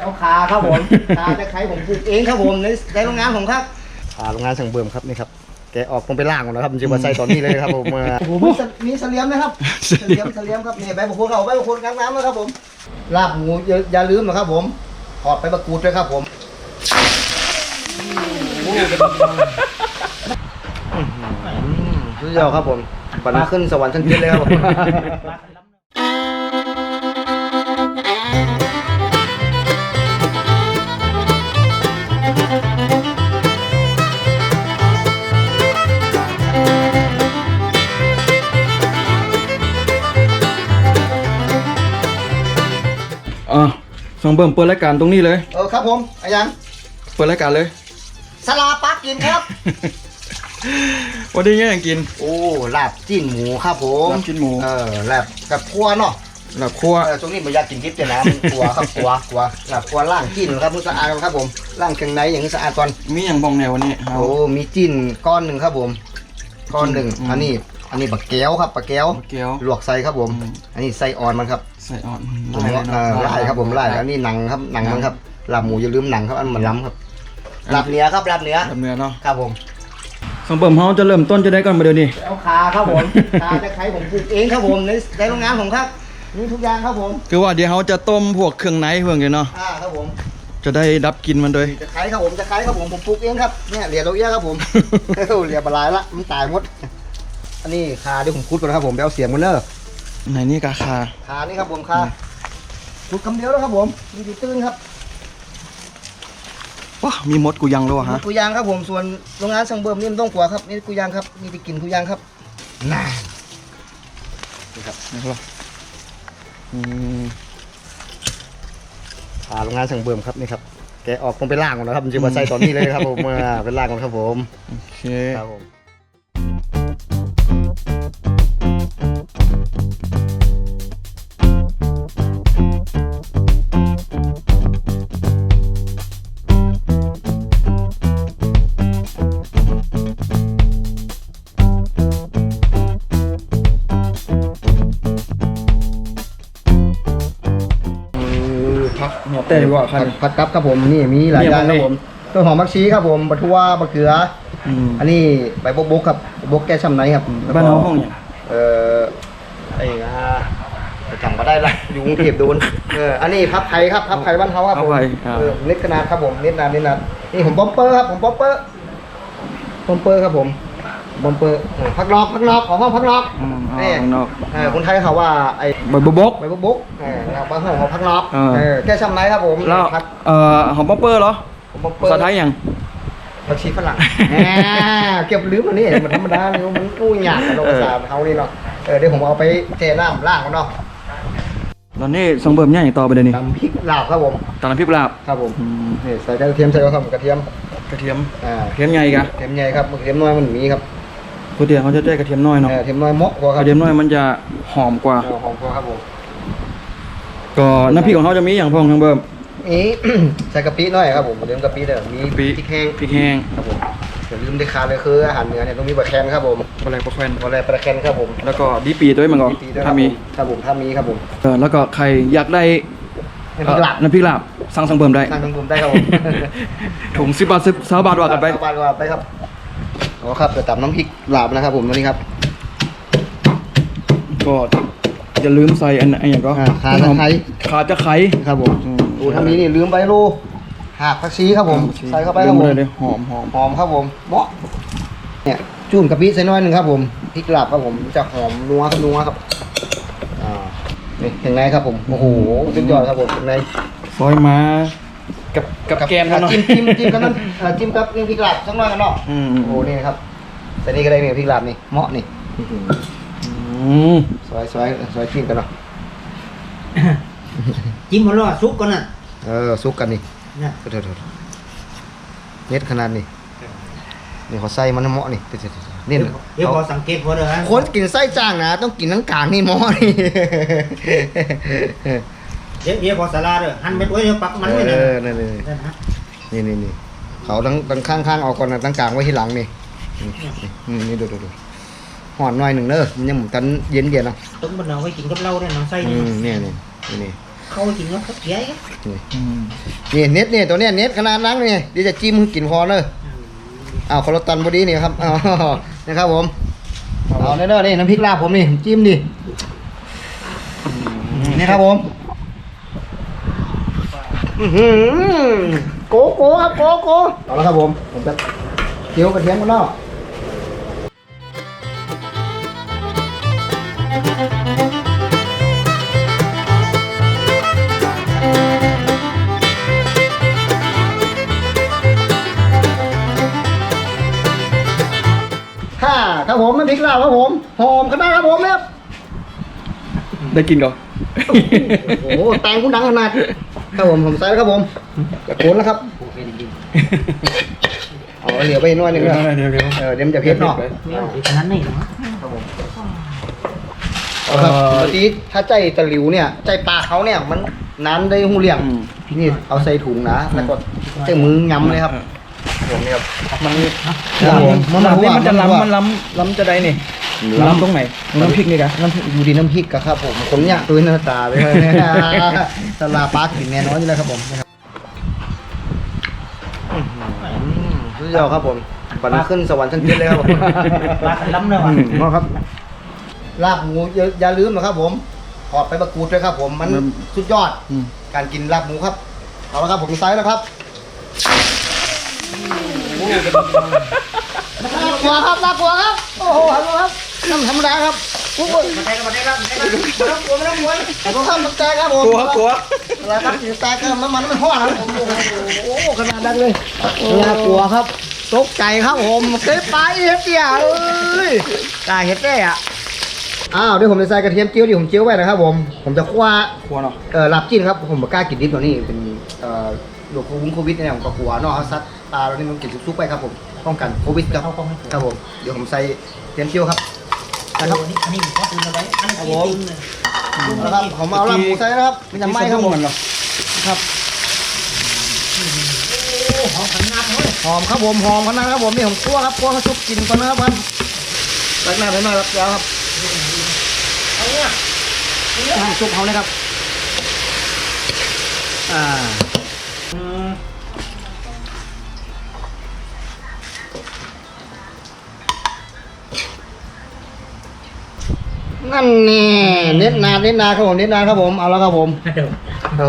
เอาขาครับผมขาจะใครผมปลูกเองครับผมในในโรงงานผมครับขาโรงงานสั่งเบิ่มครับนี่ครับแกะออกต้องไปล่างก่อนนะครับมันจะมาใส่ตอนนี้เลยครับผมเออโอ้โหมีเสมีเสลียมนะครับเสลียมเสลียมครับนี่ใบบุกเขาใบบุกกลางน้ำนะครับผมลาบหมูอย่าอย่าลืมนะครับผมถอดไปประกูดด้วยครับผมอื้อหือสุดยอดครับผมปันขึ้นสวรรค์ชั้นเจ็ดเลยครับผม ส่งเบิ่มเปิดรายการตรงนี้เลย เออครับผมอายังเปิดรายการเลยสลาปักกินครับ วันนี้ยังกิน โอ้ลาบจิ้นหมูครับผมลาบจิ้นหมู เออลาบกับครัวเนาะหลับครัวเออช่วงนี้มันอยากกินดิบเดี๋ยวนะมันกลัวครับกลัวกลัวลาบครัวล่างจิ้นครับมันสะอาดครับผมล่างเครื่องในอย่างนี้สะอาดก่อนมีอย่างบองแนววันนี้เอาโอ้มีจิ้นก้อนหนึ่งครับผม ก้อนหนึ่งอืมอันนี้ อันนี้บักแก้วครับบักแก้วเกี๊ยวลวกใส่ครับผมอืมอันนี้ไส้อ่อนมันครับใส่อ่อนผมว่าเออไล่ครับผมไล่อันนี้หนังครับหนังมันครับลาบหมูอย่าลืมหนังครับอันมันล้ำครับลาบเนื้อครับลาบเนื้อแบบเนื้อเนาะครับผมส่งเบิ่มเฮาจะเริ่มต้นจะได้ก่อนมาเดี๋ยวนี้เอาขาครับผมขาจะใครผมปลูกเองครับผมในในโรงงานผมครับมีทุกอย่างครับผม คือว่าเดี๋ยวเฮาจะต้มพวกเครื่องในเพิ่งกันเนาะอ่าครับผมจะได้ดับกลินมันโดยจะขายครับผมจะขายครับผมผมปลูกเองครับเนี่ยเหลียดเราเอี้ยครับผมเอ้าเหลียบลายละมันตายหมด อันนี้ขาเดี๋ยวผมคุดก่อนนะครับผมไปเอาเสียงมันเนอะไหนนี่กาคาขานี่ครับผมขาคุดคำเดียวแล้วครับผมมีดีตื้นครับว้ามีมดกูยังแล้วอะฮะกุยางครับผมส่วนโรงงานสังเบิมนี่มันต้องกลัวครับนี่กุยางครับนี่ไปกินกุยางครับน่านี่ครับนะครับอืมขาโรงงานสังเบิมครับนี่ครับแกะออกต้องไปล่างก่อนนะครับมันจะมาใส่ตอนนี้เลยครับผมเออเป็นล่างก่อนครับผมโอเคครับผม พักหัวเต้ดีกว่าคัผันดผัดกับครับผมนี่มีหลายอย่างครับผมต้นหอมมักชีครับผมบะทั่วบะเขืออืมอันนี้ใบบกบกครับบกแก้ช้ำในครับบ้านเฮาห้องเนี่ย เอ่อไอ้นะจำมาได้ละอยู่กรุงเทพโดนเอออันนี้พับไทยครับพับไทยบ้านเขาครับผมพับไทยอ่าเออเล็กขนาดครับผมเล็กนานเล็กนานนี่ผมบอมเปอร์ครับผมบอมเปอร์บอมเปอร์ครับผม บอมเปอร์เออพักนอกพักนอกของห้องพักนอกอืมเอานี่ข้างนอก เออคนไทยเขาว่าไอ้ใบบกบก ใบบกบกเออนะครับบางห้องของพักนอกเออ เออแก้ช้ำในครับผมแล้วพักเอ่อหอมป๊อปเปอร์เหรอผมบอมเปอร์ภาษาไทยยัง ผักชีฝรั่งแหมเก็บลืมอันนี้มันธรรมดาเลยมันกู้ยากกับภาษาเขานี่เนาะ เออเดี๋ยวผมเอาไปเทน้ำล่างกันเนาะตอนนี้ส่งเบิ่มย่างต่อไปเดี๋ยวนี้น้ำพริกลาบครับผม ตอนน้ำพริกลาบครับผมอืมนี่ใส่กระเทียมใส่กระเทียมกระเทียมกระเทียม อ่ากระเทียมใหญ่กะ กระเทียมใหญ่ครับกระเทียมน้อยมันมีครับ ก๋วยเตี๋ยวเขาจะได้กระเทียมน้อยเนาะเออกระเทียมน้อยเหมาะกว่ากครัระบเทียมน้อยมันจะหอมกว่า เออหอมกว่าครับผมก็น้ำพริกของเขาจะมีอย่างพองทั้งเบิ่ม นี่ ใส่กะปิหน่อยครับผมกระเทียมกะปิเด้อมีกะปิ พริกแห้งพริกแห้งครับผมอย่าลืมได้ขาดเลยคืออาหารเหนือเนี่ยต้องมีบะแคนครับผมปลาไหลปลาแควนบะไรปลาแคนครับผมแล้วก็ดีปีด้วยมันก็ปีด้วยคถ้ารับมีครับผมถ้ามีครับผมเออแล้วก็ใครอยากได้น้ำพริกลาบเอ่อน้ำพริกลาบสั่งสั่งเบิ่มได้ ทางทางผมได้ครับผม ถุงสิบบาทสิบสาบาทว่ากันไปเอบ้านว่าไปครับ อ๋อครับจะตำน้ำพริกลาบนะครับ ผมตัวนี้ครับก็อย่าลืมใส่อันอันอย่างก็อ่าขาตะไคร้ขาจะไคร้ครับผมอืมโอ้ทำนี้นี่ลืมไปโลหากผักชีครับผม ใส่เข้าไปคลืรับมผมเลยเลยหอมหอมหอมครับผมเหมาะเนี่ยจุ่มกะปิใส่น้อยหนึ่งครับผมพริกลาบครับผมจะหอมนัวครับนัวครับอ่านี่เห็นไงครับผมโอ้โหสุดยอดครับผมเห็นไงซอยมากับกับแกมกันเนาะจิ้มจิ้มจิ้มกันนั่นเอ่อจิ้มกับพริกลาบสักหน่อยกันเนาะอืมโอ้โหนี่ครับ ใส่นี่ก็ได้เนี่ยพริกลาบนี่เหมาะนี่อืมซอยซอยซอยจิ้มกันเนาะจิ้มหัวเรอดซุกก่อนน่ะเออซุกกันนี่นะโทษโทษเน็ตขนาดนี้นี่เขาใส่มันเหมาะนี่เดี๋ยวๆๆนี่เดี๋ยวพอสังเกตพอเด้อฮะคนกินไส้จ้างนะต้องกินทั้งกลางนี่เหมาะนี่เดี๋ยวเดี๋ยวพอสาราเด้อหั่นเม็ดไว้เดี๋ยวปักมันไว้เอนะอนี่นี่นั่นฮะนี่นี่นี่เขาทั้งทั้งข้างข้างๆเอาก่อนนะทั้งกลางไว้ที่หลังนี่ นี่นี่นี่ดูดูดูห่อนหน่อยหนึ่งเนอะมันยังเหมือนกันเย็นเย็นๆเนาะต้มบนเอาไว้กินกับเหล้าได้น้ำไส้อืนี่มเนี่ยนี่นี่นี่เข้าจริงแล้วเขาเสียไงนี่เน็ตนี่ตัวเนี้ยเน็ตขนาดนั้นนี่เดี๋ยวจะจิ้มให้กินพอเลยอ้าวคอร์ตันบอดี้นี่ครับอ้าวนะครับผมเอาเด้อนี่น้ำพริกลาบผมนี่จิ้มดินี่ครับผมอื้อหือโกโก้ครับโกโก้เอาละครับผมผมจะเคี่ยวกระเทียมกันเนาะ ค่ะครับผมน้ำพริกลาบครับผมหอมขนาดครับผมเนี่ยได้กินก่อนโอ้โหแตงคุณดังขนาดครับผมผมใส่แล้วครับผมจะโคนแล้วครับโอเคจริงเอาเหลียวไปหน่อยหนึงเดี๋ยวนะเดี๋ยวเดี๋ยวเออเดี๋ยวมันจะเผ็ดเนาะๆไม่เอาขนาดนี้เนาะครับผมเอาครับปกติถ้าใจตะหลิวเนี่ยใจปลาเขาเนี่ยมันน้ำได้หูเลี่ยงอืมนี่เอาใส่ถุงนะแล้วก็ใช้มือยำเลยครับ ผมเนี่ยครับมันครับผมมันมันนี่มันจะรั่วล้ำมันล้ำล้ำจะได้นี่ล้ำตรงไหนน้ำพริกนี่กะน้ำพริกอยู่ดีน้ำพริกกะครับผมคนเนี่ยตัวหน้าตาไปเลยสลาปลากินแน่นอนอยู่แล้วครับผมนะครับอื้อหือสุดยอดครับผมปันขึ้นสวรรค์ชั้นเจ็ดเลยครับผมปลาคันล้ำเนาะอืมเนาะครับลาบหมูอย่าอย่าลืมนะครับ ผมถอดไปประกูดด้วยครับ ผมมันสุดยอดอืมการกินลาบหมูครับเอาละครับผมไซส์แล้วครับ น่ากลัวครับน่ากลัวครับ โอ้โหฮัลโหลครับน้ำธรรมดาครับปุ๊บมาได้ก็มาได้ครับมาได้ครับไม่ต้องกลัวไม่ต้องกลัวแต่ก็ข้ามมันแตกครับผมกลัวกลัวอะไรครับสีแตกครับน้ำมันมันห้อนครับผมโอ้โหขนาดนั้นเลยน่ากลัวครับตกใจครับผมเคยไปเฮ็ดเดียเอ้ยตายเฮ็ดได้อะอ้าวเดี๋ยวผมจะใส่กระเทียมเจียวที่ผมเจียวไว้นะครับผม ผมจะคั่วกลัวเนาะเอ่อลาบจิ้นครับ ผมกล้ากินดิบตัวนี้เป็นเอ่อโรคโควิดโควิดเนี่ยผมก็กลัวเนาะเอาซัด ตาเราเนี่ยมันกินซุปๆไปครับผมป้องกันโควิดครับครับผมเดี๋ยวผมใส่เทียมเจียวครับอันนี้อันนี้ก็คือเอาไว้อันนี้ติงเลยนะครับผมเอาลาบหมูใส่นะครับมันจะไหม้ครับผมมันหรอครับหอมขนาดเลยหอมครับผมหอมขนาดครับผมนี่ผมคั่วครับคั่วให้ซุปกินก่อนนะครับพันรักหน้าไปหน่อยครับแล้วครับเอาเนี่ยให้ซุปเขาเลยครับ อ่า อืมนั่นนี่เน็ตนาเน็ตนาครับผมเน็ตนาครับผมเอาแล้วครับผมเดี๋ยวโอ้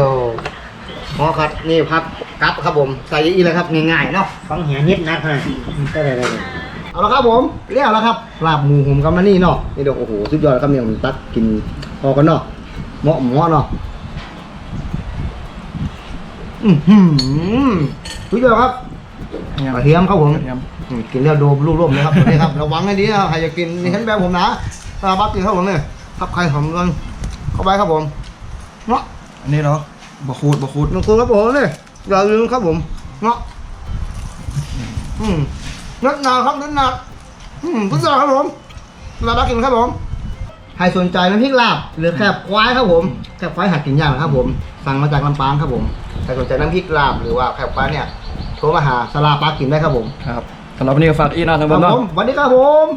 หมอครับนี่พักกับครับผมใส่อีกแล้วครับง่ายๆเนาะฟังเหียนิดนะฮะได้ได้ได้เอาละครับผมเรียกแล้วครับลาบหมูผมกับมันนี่เนาะนี่เดี๋ยวโอ้โหสุดยอดครับเนี่ยผมตักกินพอกันเนาะเหมาะเหมาะเนาะอือหือสุดยอดครับกระเทียมครับผมกระเทียมอืมกินแล้วโดมรูร่วมเลยครับตัวนี้ครับระวังให้ดีนะใครจะกินนี่เห็นแบบผมนะ ตาบักกินครับผมเนี่ยทับไข่หอมกันเข้าไปครับผมเนาะอันนี้เหรอบ่คูดบ่คูดหนึ่งคนครับผมเนี่ยอย่าลืมครับผมเนาะอืมนัดนาครับนัดนาอืมพุทธาครับผมลาบักกินครับผมใครสนใจน้ำพริกลาบหรือแคบควายครับผมแคบควายหัดกินย่างนะครับ ผม สั่งมาจากลำปางครับผมใครสนใจน้ำพริกลาบหรือว่าแคบควายเนี่ยโทรมาหาสลาปากินได้ครับผมครับสำหรับวันนี้ก็ฝากอีกนะทางคเบิ้รับมเนาะผมสวัสดีครับผม